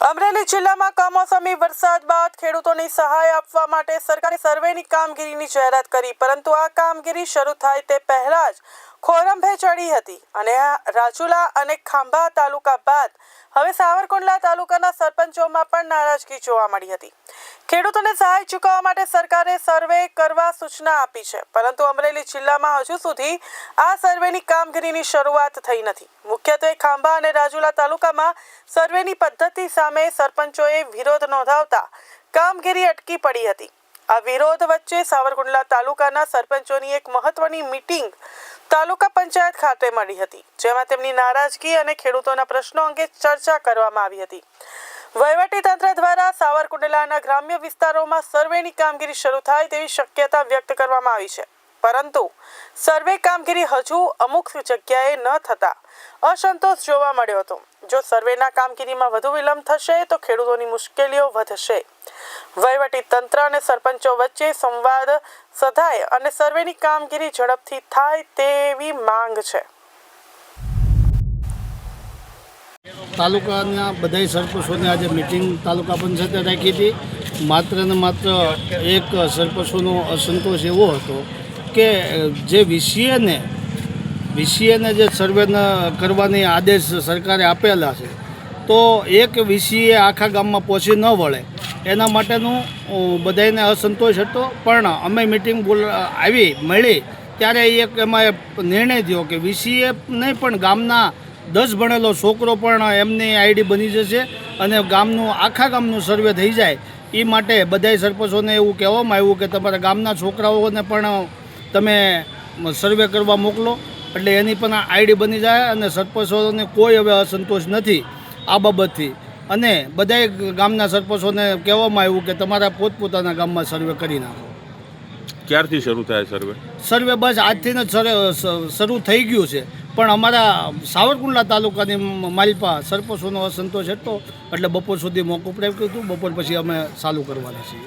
અમરેલી જિલ્લામાં કમોસમી વરસાદ બાદ ખેડૂતોની સહાય આપવા માટે સરકારે સર્વેની કામગીરીની જાહેરાત કરી, પરંતુ આ કામગીરી શરૂ થાય તે પહેલા જ ખોરંભે ચડી હતી અને રાજુલા અને ખાંભા તાલુકા બાદ હવે સાવરકુંડલા તાલુકાના સરપંચોમાં પણ નારાજગી જોવા મળી હતી. ખેડૂતોને સહાય ચૂકવવા માટે સરકારે સર્વે કરવા સૂચના આપી છે, પરંતુ અમરેલી જિલ્લામાં હજુ સુધી આ સર્વેની કામગીરીની શરૂઆત થઈ નથી. મુખ્યત્વે ખાંભા અને રાજુલા તાલુકામાં સર્વેની પદ્ધતિ સામે સરપંચોએ વિરોધ નોંધાવતા કામગીરી અટકી પડી હતી. આ વિરોધ વચ્ચે સાવરકુંડલા તાલુકાના સરપંચોની એક મહત્વની મીટિંગ તાલુકા પંચાયત ખાતે મળી હતી, જેમાં તેમની નારાજગી અને ખેડૂતોના પ્રશ્નો અંગે ચર્ચા કરવામાં આવી હતી. વહીવટી તંત્ર દ્વારા સાવરકુંડલાના ગ્રામ્ય વિસ્તારોમાં સર્વેની કામગીરી શરૂ થાય તેવી શક્યતા વ્યક્ત કરવામાં આવી છે. પરંતુ સર્વે કામગીરી હજુ અમુક જગ્યાએ ન થતા અસંતોષ જોવા મળ્યો હતો. જો સર્વેના કામગીરીમાં વધુ વિલંબ થશે, તો ખેડૂતોની મુશ્કેલીઓ વધશે. વહીવટી તંત્ર અને સરપંચો વચ્ચે સંવાદ સધાય અને સર્વેની કામગીરી ઝડપથી થાય તેવી માંગ છે. તાલુકાના બધાય સરપંચોની આજે મિટિંગ તાલુકા પંચાયતે રાખી હતી. માત્ર ને માત્ર એક સરપંચોનો અસંતોષ એવો હતો કે જે વીસીએને વીસીએને જે સર્વે કરવાની આદેશ સરકારે આપેલા છે, તો એક વીસીએ આખા ગામમાં પહોંચી ન વળે. એના માટેનું બધાને અસંતોષ હતો. પણ અમે મિટિંગ બોલ આવી મળી ત્યારે એક એમાં નિર્ણય થયો કે વીસીએ નહીં, પણ ગામના દસ ભણેલો છોકરો પણ એમની આઈડી બની જશે અને ગામનું, આખા ગામનું સર્વે થઈ જાય. એ માટે બધાય સરપંચોને એવું કહેવામાં આવ્યું કે તમારા ગામના છોકરાઓને પણ તમે સર્વે કરવા મોકલો એટલે એની પણ આઈડી બની જાય અને સરપંચોને કોઈ હવે અસંતોષ નથી આ બાબતથી. અને બધાય ગામના સરપંચોને કહેવામાં આવ્યું કે તમારા પોતપોતાના ગામમાં સર્વે કરી નાખો. ક્યારથી શરૂ થાય સર્વે? સર્વે બસ આજથી જ શરૂ થઈ ગયું છે. પણ અમારા સાવરકુંડલા તાલુકાની માલપા સરપંચોનો અસંતોષ હતો એટલે બપોર સુધી મોકૂફ રાખ્યું હતું બપોર પછી અમે ચાલુ કરવાના છીએ.